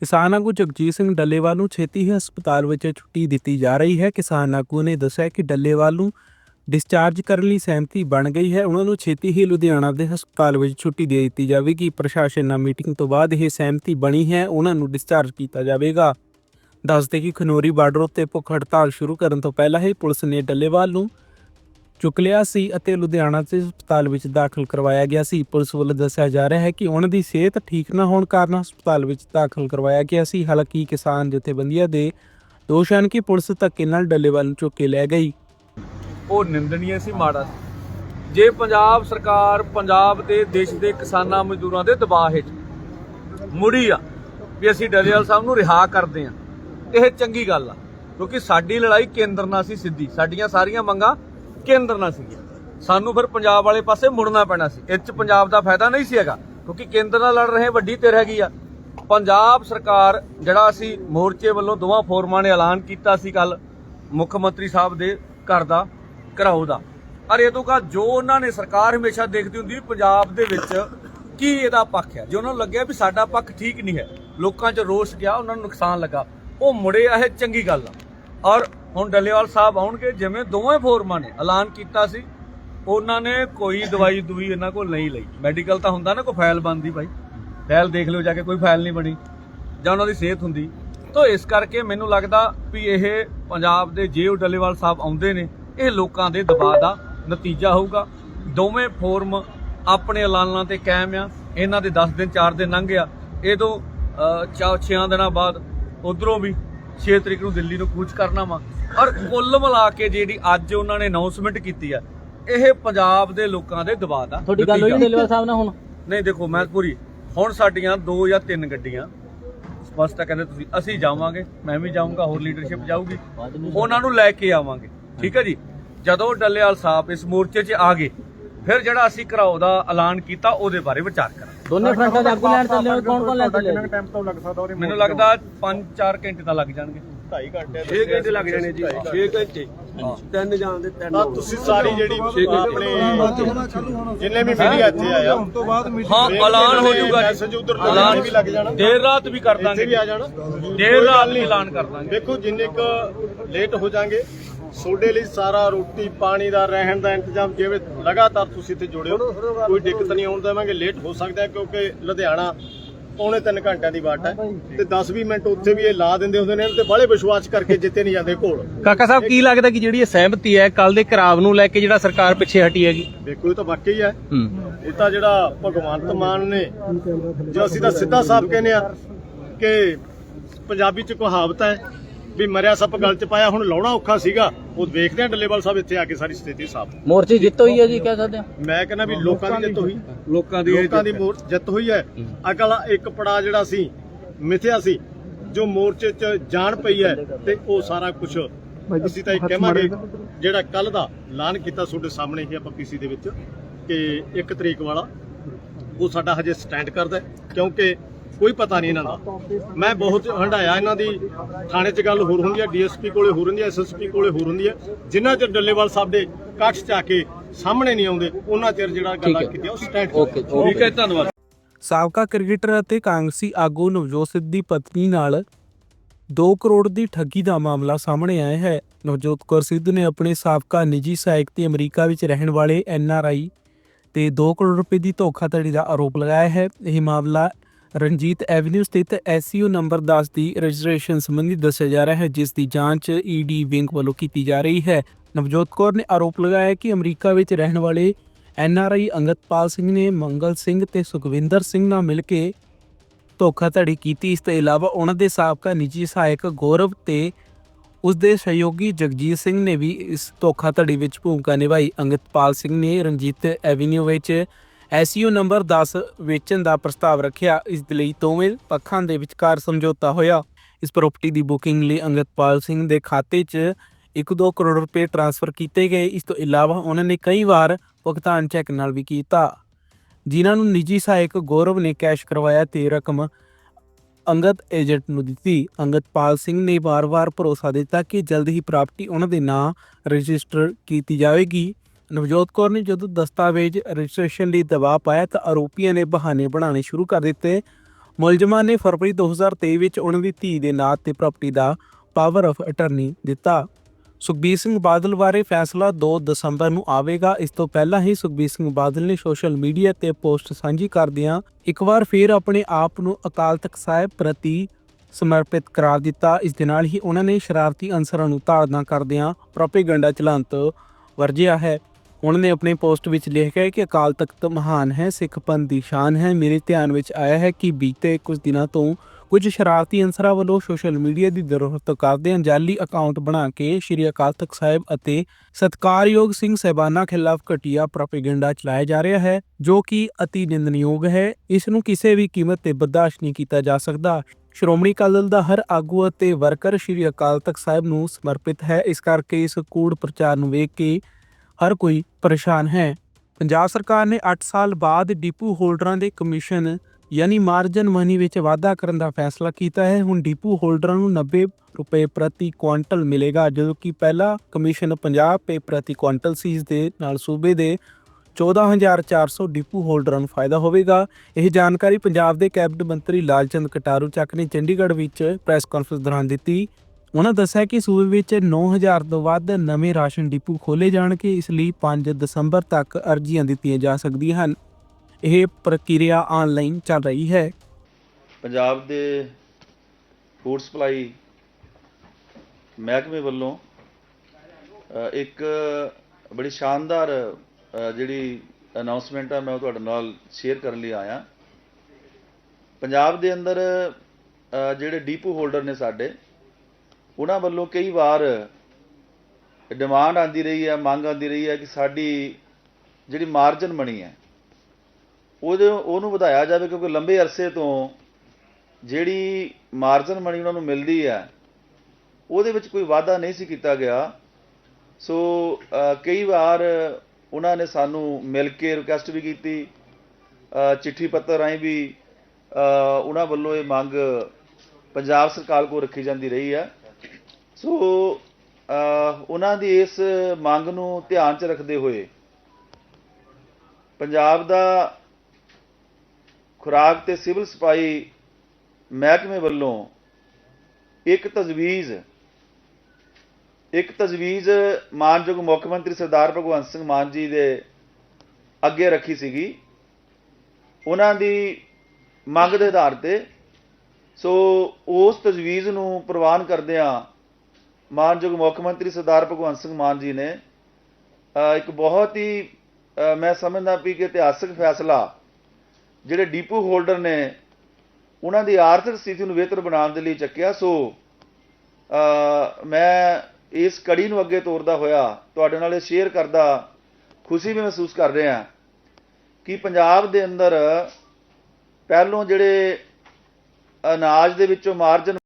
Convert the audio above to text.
ਕਿਸਾਨ ਆਗੂ ਜਗਜੀਤ ਸਿੰਘ ਡੱਲੇਵਾਲ ਨੂੰ ਛੇਤੀ ਹੀ ਹਸਪਤਾਲ ਵਿੱਚ ਛੁੱਟੀ ਦਿੱਤੀ ਜਾ ਰਹੀ ਹੈ। ਕਿਸਾਨ ਆਗੂ ਨੇ ਦੱਸਿਆ ਕਿ ਡੱਲੇਵਾਲ ਨੂੰ ਡਿਸਚਾਰਜ ਕਰਨ ਲਈ ਸਹਿਮਤੀ ਬਣ ਗਈ ਹੈ। ਉਹਨਾਂ ਨੂੰ ਛੇਤੀ ਹੀ ਲੁਧਿਆਣਾ ਦੇ ਹਸਪਤਾਲ ਵਿੱਚ ਛੁੱਟੀ ਦੇ ਦਿੱਤੀ ਜਾਵੇਗੀ। ਪ੍ਰਸ਼ਾਸਨ ਨਾਲ ਮੀਟਿੰਗ ਤੋਂ ਬਾਅਦ ਇਹ ਸਹਿਮਤੀ ਬਣੀ ਹੈ। ਉਹਨਾਂ ਨੂੰ ਡਿਸਚਾਰਜ ਕੀਤਾ ਜਾਵੇਗਾ। ਦੱਸਦੇ ਕਿ ਖਨੋਰੀ ਬਾਰਡਰ ਉੱਤੇ ਭੁੱਖ ਹੜਤਾਲ ਸ਼ੁਰੂ ਕਰਨ ਤੋਂ ਪਹਿਲਾਂ ਹੀ ਪੁਲਿਸ ਨੇ ਡੱਲੇਵਾਲ ਨੂੰ ਚੁੱਕ ਲਿਆ ਸੀ ਅਤੇ ਲੁਧਿਆਣਾ ਦੇ ਹਸਪਤਾਲ ਵਿੱਚ ਦਾਖਲ ਕਰਵਾਇਆ ਗਿਆ ਸੀ। ਪੁਲਿਸ ਵੱਲੋਂ ਦੱਸਿਆ ਜਾ ਰਿਹਾ ਹੈ ਕਿ ਉਹਨਾਂ ਦੀ ਸਿਹਤ ਠੀਕ ਨਾ ਹੋਣ ਕਾਰਨ ਹਸਪਤਾਲ ਵਿੱਚ ਦਾਖਲ ਕਰਵਾਇਆ ਗਿਆ ਸੀ। ਹਾਲਾਂਕਿ ਕਿਸਾਨ ਜਥੇਬੰਦੀਆਂ ਦੇ ਦੋਸ਼ ਹਨ ਕਿ ਪੁਲਿਸ ਧੱਕੇ ਨਾਲ ਡੱਲੇਵਾਲ ਨੂੰ ਚੁੱਕ ਕੇ ਲੈ ਗਈ। ਉਹ ਨਿੰਦਣੀय ਸੀ ਮਾੜਾ ਜੇ ਪੰਜਾਬ ਸਰਕਾਰ ਪੰਜਾਬ ਦੇ ਦੇਸ਼ ਦੇ ਕਿਸਾਨਾਂ ਮਜ਼ਦੂਰਾਂ ਦੇ ਦਬਾਅ ਹੇਠ ਮੁੜੀ ਆ ਵੀ ਅਸੀਂ ਡਲੇਵਾਲ ਸਾਹਿਬ ਨੂੰ ਰਿਹਾ ਕਰਦੇ ਆ ਇਹ ਚੰਗੀ ਗੱਲ ਆ। ਕਿਉਂਕਿ ਸਾਡੀ ਲੜਾਈ ਕੇਂਦਰ ਨਾਲ ਸੀ ਸਿੱਧੀ। ਸਾਡੀਆਂ ਸਾਰੀਆਂ ਮੰਗਾਂ ਕੇਂਦਰ ਨਾਲ ਸੀਗੀਆਂ ਸਾਨੂੰ ਫਿਰ ਪੰਜਾਬ ਵਾਲੇ ਪਾਸੇ ਮੁੜਨਾ ਪੈਣਾ ਸੀ। ਇਹ ਚ ਪੰਜਾਬ ਦਾ ਫਾਇਦਾ ਨਹੀਂ ਸੀ ਹੈਗਾ, ਕਿਉਂਕਿ ਕੇਂਦਰ ਨਾਲ ਲੜ ਰਹੇ, ਵੱਡੀ ਧਿਰ ਹੈਗੀ ਆ। ਪੰਜਾਬ ਸਰਕਾਰ, ਜਿਹੜਾ ਅਸੀਂ ਮੋਰਚੇ ਵੱਲੋਂ ਦੋਵਾਂ ਫੋਰਮਾਂ ਨੇ ਐਲਾਨ ਕੀਤਾ ਸੀ ਕੱਲ, ਮੁੱਖ ਮੰਤਰੀ ਸਾਹਿਬ ਦੇ ਘਰ ਦਾ, ਘਰਾਓ ਦਾ। ਅਰ ਇਹ ਤੋਂ ਕਾ ਜੋ ਉਹਨਾਂ ਨੇ ਸਰਕਾਰ ਹਮੇਸ਼ਾ ਦੇਖਦੀ ਹੁੰਦੀ ਪੰਜਾਬ ਦੇ ਵਿੱਚ ਕੀ ਇਹਦਾ ਪੱਖ ਹੈ? ਜੇ ਉਹਨਾਂ ਨੂੰ ਲੱਗਿਆ ਵੀ ਸਾਡਾ ਪੱਖ ਠੀਕ ਨਹੀਂ ਹੈ, ਲੋਕਾਂ 'ਚ ਰੋਸ ਗਿਆ, ਉਹਨਾਂ ਨੂੰ ਨੁਕਸਾਨ ਲੱਗਾ, ਉਹ ਮੁੜੇ ਇਹ ਚੰਗੀ ਗੱਲ ਆ। ਔਰ ਹੁਣ ਡੱਲੇਵਾਲ ਸਾਹਿਬ ਆਉਣਗੇ, ਜਿਵੇਂ ਦੋਵੇਂ ਫੋਰਮਾਂ ਨੇ, ਐਲਾਨ ਕੀਤਾ ਸੀ, ਉਹਨਾਂ ਨੇ ਕੋਈ ਦਵਾਈ ਦੂਈ ਇਹਨਾਂ ਕੋਲ ਨਹੀਂ ਲਈ। ਮੈਡੀਕਲ ਤਾਂ ਹੁੰਦਾ ਨਾ, ਕੋਈ ਫਾਈਲ ਬਣਦੀ ਭਾਈ। ਫਾਈਲ ਦੇਖ ਲਿਓ ਜਾ ਕੇ, ਕੋਈ ਫਾਈਲ ਨਹੀਂ ਬਣੀ। ਜਾਂ ਉਹਨਾਂ ਦੀ ਸਿਹਤ ਹੁੰਦੀ। ਤਾਂ ਇਸ ਕਰਕੇ ਮੈਨੂੰ ਲੱਗਦਾ ਵੀ ਇਹ ਪੰਜਾਬ ਦੇ ਜੇ ਉਹ ਡੱਲੇਵਾਲ ਸਾਹਿਬ ਆਉਂਦੇ ਨੇ, ਇਹ ਲੋਕਾਂ ਦੇ ਦਬਾਅ ਦਾ ਨਤੀਜਾ ਹੋਊਗਾ। ਦੋਵੇਂ ਫੋਰਮ ਆਪਣੇ ਐਲਾਨਾਂ ਤੇ ਕਾਇਮ ਆ, ਇਹਨਾਂ ਦੇ 10 ਦਿਨ 4 ਦਿਨ ਲੰਘ ਗਿਆ। ਇਹ ਤੋਂ 6 ਦਿਨਾਂ ਬਾਅਦ ਉਧਰੋਂ ਵੀ 6 ਤਰੀਕ ਨੂੰ ਦਿੱਲੀ ਨੂੰ ਕੂਚ ਕਰਨਾ ਵਾ। ਔਰ ਕੁੱਲ ਮਿਲਾ ਕੇ ਜਿਹੜੀ ਅੱਜ ਉਹਨਾਂ ਨੇ ਅਨਾਉਂਸਮੈਂਟ ਕੀਤੀ ਆ ਇਹ ਪੰਜਾਬ ਦੇ ਲੋਕਾਂ ਦੇ ਦਬਾਅ ਦਾ ਤੁਹਾਡੀ ਗੱਲ ਹੋਈ। ਡਿਲੀਵਰ ਸਾਹਿਬ ਨਾਲ ਹੁਣ? ਨਹੀਂ ਦੇਖੋ ਮੈਂ ਪੂਰੀ ਹੁਣ ਸਾਡੀਆਂ ਦੋ ਜਾਂ ਤਿੰਨ ਗੱਡੀਆਂ ਸਪਸ਼ਟ ਆ ਕਹਿੰਦੇ ਤੁਸੀਂ ਅਸੀਂ ਜਾਵਾਂਗੇ ਮੈਂ ਵੀ ਜਾਊਂਗਾ ਹੋਰ ਲੀਡਰਸ਼ਿਪ ਜਾਊਗੀ। ਉਹਨਾਂ ਨੂੰ ਲੈ ਕੇ ਆਵਾਂਗੇ ਠੀਕ ਹੈ ਜੀ? ਜਦੋਂ ਡੱਲੇਵਾਲ ਸਾਹਿਬ ਇਸ ਮੋਰਚੇ 'ਚ ਆ ਗਏ ਫਿਰ ਜਿਹੜਾ ਅਸੀਂ ਘਰਾਓ ਦਾ ਐਲਾਨ ਕੀਤਾ ਉਹਦੇ ਬਾਰੇ ਵਿਚਾਰ ਕਰਾਂਗੇ। ਦੋਨੇ ਫਰੰਟਾਂ ਦੇ ਆਗੂ ਲੈਣ ਚੱਲੇ ਹੋ ਕੌਣ ਕੌਣ ਲੈਣ ਚੱਲੇ ਹੋ? ਟਾਈਮ ਤੋਂ ਲੱਗ ਸਕਦਾ ਉਹਦੇ ਮੈਨੂੰ ਲੱਗਦਾ 5-4 ਘੰਟੇ ਤਾਂ ਲੱਗ ਜਾਣਗੇ। 2.5 ਘੰਟੇ 6 ਘੰਟੇ ਲੱਗ ਜਾਣੇ ਜੀ 6 ਘੰਟੇ। ਤਿੰਨ ਜਾਣ ਦੇ ਤਿੰਨ ਤਾਂ ਤੁਸੀਂ ਸਾਰੀ ਜਿਹੜੀ ਆਪਣੇ ਜਿੰਨੇ ਵੀ ਮੀਡੀਆ ਇੱਥੇ ਆਇਆ ਉਸ ਤੋਂ ਬਾਅਦ ਹਾਂ ਐਲਾਨ ਹੋ ਜਾਊਗਾ ਮੈਸੇਜ ਉਧਰ ਐਲਾਨ ਵੀ ਲੱਗ ਜਾਣਾ। ਦੇਰ ਰਾਤ ਵੀ ਕਰ ਦਾਂਗੇ ਵੀ ਆ ਜਾਣਾ। ਦੇਰ ਰਾਤ ਐਲਾਨ ਕਰ ਦਾਂਗੇ। ਦੇਖੋ ਜਿੰਨੇ ਕ ਲੇਟ ਹੋ ਜਾਾਂਗੇ ਤੁਹਾਡੇ ਲਈ ਸਾਰਾ ਰੋਟੀ ਪਾਣੀ ਦਾ ਰਹਿਣ ਦਾ ਇੰਤਜ਼ਾਮ ਜਿਵੇਂ ਲਗਾਤਾਰ ਤੁਸੀਂ ਇੱਥੇ ਜੁੜਿਓ ਕੋਈ ਦਿੱਕਤ ਨਹੀਂ ਆਉਣ ਦੇਵਾਂਗੇ। ਲੇਟ ਹੋ ਸਕਦਾ ਕਿਉਂਕਿ ਲੁਧਿਆਣਾ ਪੌਣੇ 3 ਘੰਟਿਆਂ ਦੀ ਵਾਟ ਹੈ ਤੇ 10-20 ਮਿੰਟ ਉੱਥੇ ਵੀ ਇਹ ਲਾ ਦਿੰਦੇ ਹੁੰਦੇ ਨੇ ਤੇ ਬੜੇ ਵਿਸ਼ਵਾਸ ਕਰਕੇ ਜਿੱਤੇ ਨਹੀਂ ਜਾਂਦੇ ਕੋਲ ਕਾਕਾ ਸਾਹਿਬ ਕੀ ਲੱਗਦਾ ਕਿ ਜਿਹੜੀ ਇਹ ਸਹਿਮਤੀ ਹੈ ਕੱਲ ਦੇ ਕਰਾਵ ਨੂੰ ਲੈ ਕੇ ਜਿਹੜਾ ਸਰਕਾਰ ਪਿੱਛੇ ਹਟੀ ਹੈਗੀ? ਦੇਖੋ ਇਹ ਤਾਂ ਵਾਕਈ ਹੈ ਹੂੰ। ਇਹ ਤਾਂ ਜਿਹੜਾ ਭਗਵੰਤ ਮਾਨ ਨੇ ਜੋ ਅਸੀਂ ਤਾਂ ਸਿੱਧਾ ਸਾਫ਼ ਕਹਿੰਦੇ ਆ ਕਿ ਪੰਜਾਬੀ ਚ ਕਹਾਵਤ ਹੈ ਵੀ ਮਰਿਆ ਸੱਪ ਗਲ ਚ ਪਾਇਆ ਹੁਣ ਲਾਉਣਾ ਔਖਾ ਸੀਗਾ। ਉਹ ਵੇਖਦੇ ਆ ਡੱਲੇਵਾਲ ਸਾਹਿਬ ਇੱਥੇ ਆ ਕੇ ਸਾਰੀ ਸਥਿਤੀ ਸਾਫ਼। ਮੋਰਚੇ ਜਿੱਤ ਹੋਈ ਹੈ ਜੀ ਕਹਿ ਸਕਦੇ ਹਾਂ ਮੈਂ ਕਹਿੰਦਾ ਵੀ ਲੋਕਾਂ ਦੀ ਜਿੱਤ ਹੋਈ। ਲੋਕਾਂ ਦੀ ਲੋਕਾਂ ਦੀ ਜਿੱਤ। ਹੋਈ ਹੈ। ਅਕਲ ਇੱਕ ਪੜਾ ਜਿਹੜਾ ਸੀ ਮਿਥਿਆ ਸੀ ਜੋ ਮੋਰਚੇ 'ਚ ਜਾਣ ਪਈ ਹੈ ਤੇ ਉਹ ਸਾਰਾ ਕੁਝ ਅਸੀਂ ਤਾਂ ਇਹ ਕਹਾਂਗੇ ਜਿਹੜਾ ਕੱਲ ਦਾ ਐਲਾਨ ਕੀਤਾ ਤੁਹਾਡੇ ਸਾਹਮਣੇ ਹੀ ਆਪਾਂ ਪੀਸੀ ਦੇ ਵਿੱਚ ਕਿ 1 ਤਰੀਕ ਵਾਲਾ ਉਹ ਸਾਡਾ ਹਜੇ ਸਟੈਂਡ ਕਰਦਾ ਕਿਉਂਕਿ ਕੋਈ ਪਤਾ ਨਹੀਂ ਇਹਨਾਂ ਦਾ। ਮੈਂ ਬਹੁਤ ਹੰਡਾਇਆ ਇਹਨਾਂ ਦੀ। ਥਾਣੇ 'ਚ ਗੱਲ ਹੋਰ ਹੁੰਦੀ ਹੈ ਡੀਐਸਪੀ ਕੋਲੇ ਹੋਰ ਹੁੰਦੀ ਹੈ ਐਸਐਸਪੀ ਕੋਲੇ ਹੋਰ ਹੁੰਦੀ ਹੈ। ਜਿੰਨਾ ਚਿਰ ਡੱਲੇਵਾਲ ਸਾਹਿਬ ਦੇ ਕੱਖ 'ਚ ਆ ਕੇ ਸਾਹਮਣੇ ਨਹੀਂ ਆਉਂਦੇ ਉਹਨਾਂ ਚਿਰ ਜਿਹੜਾ ਗੱਲਾਂ। ਕੀਤੀਆਂ ਉਹ ਸਟੈਂਡ ਓਕੇ ਠੀਕ ਹੈ ਧੰਨਵਾਦ। ਸਾਬਕਾ ਕ੍ਰਿਕਟਰ ਅਤੇ ਕਾਂਗਰਸੀ ਆਗੂ ਨਵਜੋਤ ਸਿੱਧ ਦੀ ਪਤਨੀ ਨਾਲ 2 ਕਰੋੜ ਦੀ ਠੱਗੀ ਦਾ ਮਾਮਲਾ ਸਾਹਮਣੇ ਆਇਆ ਹੈ। ਨਵਜੋਤ ਕੌਰ ਸਿੱਧ ਨੇ ਆਪਣੇ ਸਾਬਕਾ ਨਿੱਜੀ ਸਹਾਇਕ ਤੇ ਅਮਰੀਕਾ ਵਿੱਚ ਰਹਿਣ ਵਾਲੇ ਐਨਆਰਆਈ ਤੇ 2 ਕਰੋੜ ਰੁਪਏ ਦੀ ਧੋਖਾਧੜੀ ਦਾ ਆਰੋਪ ਲਗਾਇਆ ਹੈ। ਇਹ ਮਾਮਲਾ ਰਣਜੀਤ ਐਵਨਿਊ ਸਥਿਤ ਐਸਯੂ ਨੰਬਰ 10 ਦੀ ਰਜਿਸਟ੍ਰੇਸ਼ਨ ਸੰਬੰਧੀ ਦੱਸਿਆ ਜਾ ਰਿਹਾ ਹੈ, ਜਿਸ ਦੀ ਜਾਂਚ ਈਡੀ ਵਿੰਗ ਵੱਲੋਂ ਕੀਤੀ ਜਾ ਰਹੀ ਹੈ। ਨਵਜੋਤ ਕੌਰ ਨੇ ਆਰੋਪ ਲਗਾਇਆ ਕਿ ਅਮਰੀਕਾ ਵਿੱਚ ਰਹਿਣ ਵਾਲੇ ਐਨਆਰਆਈ ਅੰਗਤਪਾਲ ਸਿੰਘ ਨੇ ਮੰਗਲ ਸਿੰਘ ਤੇ ਸੁਖਵਿੰਦਰ ਸਿੰਘ ਨਾਲ ਮਿਲ ਕੇ ਧੋਖਾਧੜੀ ਕੀਤੀ। ਇਸ ਤੋਂ ਇਲਾਵਾ ਉਹਨਾਂ ਦੇ ਸਾਬਕਾ ਨਿੱਜੀ ਸਹਾਇਕ ਗੌਰਵ ਤੇ ਉਸ ਦੇ ਸਹਿਯੋਗੀ ਜਗਜੀਤ ਸਿੰਘ ਨੇ ਵੀ ਇਸ ਧੋਖਾਧੜੀ ਵਿੱਚ ਭੂਮਿਕਾ ਨਿਭਾਈ। ਅੰਗਤਪਾਲ ਸਿੰਘ ਨੇ ਰਣਜੀਤ ਐਵੀਨਿਊ ਵਿੱਚ ਐਸਯੂ ਨੰਬਰ 10 ਵੇਚਣ ਦਾ ਪ੍ਰਸਤਾਵ ਰੱਖਿਆ। ਇਸ ਦੇ ਲਈ ਦੋਵੇਂ ਪੱਖਾਂ ਦੇ ਵਿਚਕਾਰ ਸਮਝੌਤਾ ਹੋਇਆ। ਇਸ ਪ੍ਰਾਪਰਟੀ ਦੀ ਬੁਕਿੰਗ ਲਈ ਅੰਗਦਪਾਲ ਸਿੰਘ ਦੇ ਖਾਤੇ 'ਚ 1-2 ਕਰੋੜ ਰੁਪਏ ਟ੍ਰਾਂਸਫਰ ਕੀਤੇ ਗਏ। ਇਸ ਤੋਂ ਇਲਾਵਾ ਉਹਨਾਂ ਨੇ ਕਈ ਵਾਰ ਭੁਗਤਾਨ ਚੈੱਕ ਨਾਲ ਵੀ ਕੀਤਾ। ਜਿਨ੍ਹਾਂ ਨੂੰ ਨਿੱਜੀ ਸਹਾਇਕ ਗੌਰਵ ਨੇ ਕੈਸ਼ ਕਰਵਾਇਆ ਤੇ ਰਕਮ ਅੰਗਦ ਏਜੰਟ ਨੂੰ ਦਿੱਤੀ। ਅੰਗਦਪਾਲ ਸਿੰਘ ਨੇ ਵਾਰ-ਵਾਰ ਭਰੋਸਾ ਦਿੱਤਾ ਕਿ ਜਲਦ ਹੀ ਪ੍ਰਾਪਰਟੀ ਉਹਨਾਂ ਦੇ ਨਾਂ ਰਜਿਸਟਰ ਕੀਤੀ ਜਾਵੇਗੀ। ਨਵਜੋਤ ਕੌਰ ਨੇ ਜਦੋਂ ਦਸਤਾਵੇਜ਼ ਰਜਿਸਟ੍ਰੇਸ਼ਨ ਲਈ ਦਬਾਅ ਪਾਇਆ ਤਾਂ ਆਰੋਪੀਆਂ ਨੇ ਬਹਾਨੇ ਬਣਾਉਣੇ ਸ਼ੁਰੂ ਕਰ ਦਿੱਤੇ। ਮੁਲਜ਼ਮਾਂ ਨੇ ਫਰਵਰੀ 2023 ਵਿੱਚ ਉਹਨਾਂ ਦੀ ਧੀ ਦੇ ਨਾਂ ਤੇ ਪ੍ਰਾਪਰਟੀ ਦਾ ਪਾਵਰ ਆਫ ਅਟਰਨੀ ਦਿੱਤਾ। ਸੁਖਬੀਰ ਸਿੰਘ ਬਾਦਲ ਬਾਰੇ ਫੈਸਲਾ 2 ਦਸੰਬਰ ਨੂੰ ਆਵੇਗਾ। ਇਸ ਤੋਂ ਪਹਿਲਾਂ ਹੀ ਸੁਖਬੀਰ ਸਿੰਘ ਬਾਦਲ ਨੇ ਸੋਸ਼ਲ ਮੀਡੀਆ ਤੇ ਪੋਸਟ ਸਾਂਝੀ ਕਰਦਿਆਂ ਇੱਕ ਵਾਰ ਫੇਰ ਆਪਣੇ ਆਪ ਨੂੰ ਅਕਾਲ ਤਖਤ ਸਾਹਿਬ ਪ੍ਰਤੀ ਸਮਰਪਿਤ ਕਰਾਰ ਦਿੱਤਾ। ਇਸ ਦੇ ਨਾਲ ਹੀ ਉਹਨਾਂ ਨੇ ਸ਼ਰਾਰਤੀ ਅਨਸਰਾਂ ਨੂੰ ਤਾੜਨਾ ਕਰਦਿਆਂ ਪ੍ਰੋਪੇਗੈਂਡਾ ਚਲਾਉਣ ਤੋਂ ਵਰਜਿਆ ਹੈ। ਉਹਨਾਂ ਨੇ ਆਪਣੇ ਪੋਸਟ ਵਿੱਚ ਲਿਖਿਆ ਹੈ ਕਿ ਅਕਾਲ ਤਖਤ ਮਹਾਨ ਹੈ, ਸਿੱਖ ਪੰਥ ਦੀ ਸ਼ਾਨ ਹੈ। ਮੇਰੇ ਧਿਆਨ ਵਿੱਚ ਆਇਆ ਹੈ ਕਿ ਬੀਤੇ ਕੁਝ ਦਿਨਾਂ ਤੋਂ ਕੁਝ ਸ਼ਰਾਰਤੀ ਅਨਸਰਾਂ ਵੱਲੋਂ ਸੋਸ਼ਲ ਮੀਡੀਆ ਦੀ ਜ਼ਰੂਰਤ ਕਰਦੇ ਜਾਲੀ ਅਕਾਊਂਟ ਬਣਾ ਕੇ ਸ਼੍ਰੀ ਅਕਾਲ ਤਖਤ ਸਾਹਿਬ ਅਤੇ ਸਤਕਾਰਯੋਗ ਸਿੰਘ ਸਹਿਬਾਨਾਂ ਖਿਲਾਫ ਘਟੀਆ ਪ੍ਰੋਪੇਗੈਂਡਾ ਚਲਾਇਆ ਜਾ ਰਿਹਾ ਹੈ, ਜੋ ਕਿ ਅਤੀ ਨਿੰਦਨਯੋਗ ਹੈ। ਇਸ ਨੂੰ ਕਿਸੇ ਵੀ ਕੀਮਤ ਤੇ ਬਰਦਾਸ਼ਤ ਨਹੀਂ ਕੀਤਾ ਜਾ ਸਕਦਾ। ਸ਼੍ਰੋਮਣੀ ਅਕਾਲੀ ਦਲ ਦਾ ਹਰ ਆਗੂ ਅਤੇ ਵਰਕਰ ਸ਼੍ਰੀ ਅਕਾਲ ਤਖਤ ਸਾਹਿਬ ਨੂੰ ਸਮਰਪਿਤ ਹੈ। ਇਸ ਕਰਕੇ ਇਸ ਕੂੜ ਪ੍ਰਚਾਰ ਨੂੰ ਵੇਖ ਕੇ ਹਰ ਕੋਈ ਪਰੇਸ਼ਾਨ ਹੈ। ਪੰਜਾਬ ਸਰਕਾਰ ਨੇ 8 ਸਾਲ ਬਾਅਦ ਡਿਪੂ ਹੋਲਡਰਾਂ ਦੇ ਕਮਿਸ਼ਨ, ਯਾਨੀ ਮਾਰਜਨ ਮਨੀ ਵਿੱਚ ਵਾਧਾ ਕਰਨ ਦਾ ਫੈਸਲਾ ਕੀਤਾ ਹੈ। ਹੁਣ ਡਿਪੂ ਹੋਲਡਰਾਂ ਨੂੰ 90 ਰੁਪਏ ਪ੍ਰਤੀ ਕੁਇੰਟਲ ਮਿਲੇਗਾ, ਜਦੋਂ ਕਿ ਪਹਿਲਾ ਕਮਿਸ਼ਨ 50 ਰੁਪਏ ਪ੍ਰਤੀ ਕੁਇੰਟਲ ਸੀ। ਇਸ ਦੇ ਨਾਲ ਸੂਬੇ ਦੇ 14400 ਡਿਪੂ ਹੋਲਡਰਾਂ ਨੂੰ ਫਾਇਦਾ ਹੋਵੇਗਾ। ਇਹ ਜਾਣਕਾਰੀ ਪੰਜਾਬ ਦੇ ਕੈਬਨਿਟ ਮੰਤਰੀ ਲਾਲਚੰਦ ਕਟਾਰੂ ਚੱਕ ਨੇ ਚੰਡੀਗੜ੍ਹ ਵਿੱਚ ਪ੍ਰੈਸ ਕਾਨਫਰੰਸ ਦੌਰਾਨ ਦਿੱਤੀ। ਉਹਨਾਂ ਦੱਸਿਆ ਕਿ ਸੂਬੇ ਵਿੱਚ 9000 ਤੋਂ ਵੱਧ ਨਵੇਂ ਰਾਸ਼ਨ ਡਿਪੂ ਖੋਲੇ ਜਾਣਗੇ, ਇਸ ਲਈ 5 ਦਸੰਬਰ ਤੱਕ ਅਰਜ਼ੀਆਂ ਦਿੱਤੀਆਂ ਜਾ ਸਕਦੀਆਂ ਹਨ। ਇਹ ਪ੍ਰਕਿਰਿਆ ਆਨਲਾਈਨ ਚੱਲ ਰਹੀ ਹੈ। ਪੰਜਾਬ ਦੇ ਫੂਡ ਸਪਲਾਈ ਮਹਿਕਮੇ ਵੱਲੋਂ ਇੱਕ ਬੜੀ ਸ਼ਾਨਦਾਰ ਜਿਹੜੀ ਅਨਾਉਂਸਮੈਂਟ ਆ, ਮੈਂ ਉਹ ਤੁਹਾਡੇ ਨਾਲ ਸ਼ੇਅਰ ਕਰਨ ਲਈ ਆਇਆ। ਪੰਜਾਬ ਦੇ ਅੰਦਰ ਜਿਹੜੇ ਡੀਪੂ ਹੋਲਡਰ ਨੇ ਸਾਡੇ ਉਹਨਾਂ ਵੱਲੋਂ ਕਈ ਵਾਰ ਡਿਮਾਂਡ ਆਂਦੀ ਰਹੀ ਹੈ, ਮੰਗ ਆਂਦੀ ਰਹੀ ਹੈ ਕਿ ਸਾਡੀ ਜਿਹੜੀ ਮਾਰਜਨ ਮਣੀ ਹੈ, ਉਹਦੇ ਉਹਨੂੰ ਵਧਾਇਆ ਜਾਵੇ ਕਿਉਂਕਿ ਲੰਬੇ ਅਰਸੇ ਤੋਂ ਜਿਹੜੀ ਮਾਰਜਨ ਮਨੀ ਉਹਨਾਂ ਨੂੰ ਮਿਲਦੀ ਹੈ, ਉਹਦੇ ਵਿੱਚ ਕੋਈ ਵਾਅਦਾ ਨਹੀਂ ਸੀ ਕੀਤਾ ਗਿਆ। ਸੋ ਕਈ ਵਾਰ ਉਹਨਾਂ ਨੇ ਸਾਨੂੰ ਮਿਲ ਕੇ ਰਿਕੁਐਸਟ ਵੀ ਕੀਤੀ ਚਿੱਠੀ ਪੱਤਰ ਰਾਹੀਂ ਵੀ ਉਹਨਾਂ ਵੱਲੋਂ ਇਹ ਮੰਗ ਪੰਜਾਬ ਸਰਕਾਰ ਕੋਲ ਰੱਖੀ ਜਾਂਦੀ ਰਹੀ ਹੈ। ਸੋ ਉਹਨਾਂ ਦੀ ਇਸ ਮੰਗ ਨੂੰ ਧਿਆਨ 'ਚ ਰੱਖਦੇ ਹੋਏ ਪੰਜਾਬ ਦਾ ਖੁਰਾਕ ਤੇ ਸਿਵਲ ਸਫ਼ਾਈ ਮਹਿਕਮੇ ਵੱਲੋਂ ਇੱਕ ਤਜਵੀਜ਼ ਇੱਕ ਤਜਵੀਜ਼ ਮਾਨਯੋਗ ਮੁੱਖ ਮੰਤਰੀ ਸਰਦਾਰ ਭਗਵੰਤ ਸਿੰਘ ਮਾਨ ਜੀ ਦੇ ਅੱਗੇ ਰੱਖੀ ਸੀਗੀ। ਉਹਨਾਂ ਦੀ ਮੰਗ ਦੇ ਆਧਾਰ ਤੇ, ਸੋ ਉਸ ਤਜਵੀਜ਼ ਨੂੰ ਪ੍ਰਵਾਨ ਕਰਦਿਆਂ ਮਾਨਯੋਗ ਮੁੱਖ ਮੰਤਰੀ ਸਰਦਾਰ ਭਗਵੰਤ ਸਿੰਘ ਮਾਨ ਜੀ ਨੇ ਇੱਕ ਬਹੁਤ ਹੀ ਮੈਂ ਸਮਝਦਾ ਵੀ ਕਿ ਇਤਿਹਾਸਕ ਫੈਸਲਾ ਜਿਹੜੇ ਡੀਪੂ ਹੋਲਡਰ ਨੇ ਉਹਨਾਂ ਦੀ ਆਰਥਿਕ ਸਥਿਤੀ ਨੂੰ ਬਿਹਤਰ ਬਣਾਉਣ ਦੇ ਲਈ ਚੱਕਿਆ। ਸੋ ਮੈਂ ਇਸ ਕੜੀ ਨੂੰ ਅੱਗੇ ਤੋਰਦਾ ਹੋਇਆ ਤੁਹਾਡੇ ਨਾਲ ਇਹ ਸ਼ੇਅਰ ਕਰਦਾ ਖੁਸ਼ੀ ਵੀ ਮਹਿਸੂਸ ਕਰ ਰਿਹਾ ਕਿ ਪੰਜਾਬ ਦੇ ਅੰਦਰ ਪਹਿਲੋਂ ਜਿਹੜੇ ਅਨਾਜ ਦੇ ਵਿੱਚੋਂ ਮਾਰਜਨ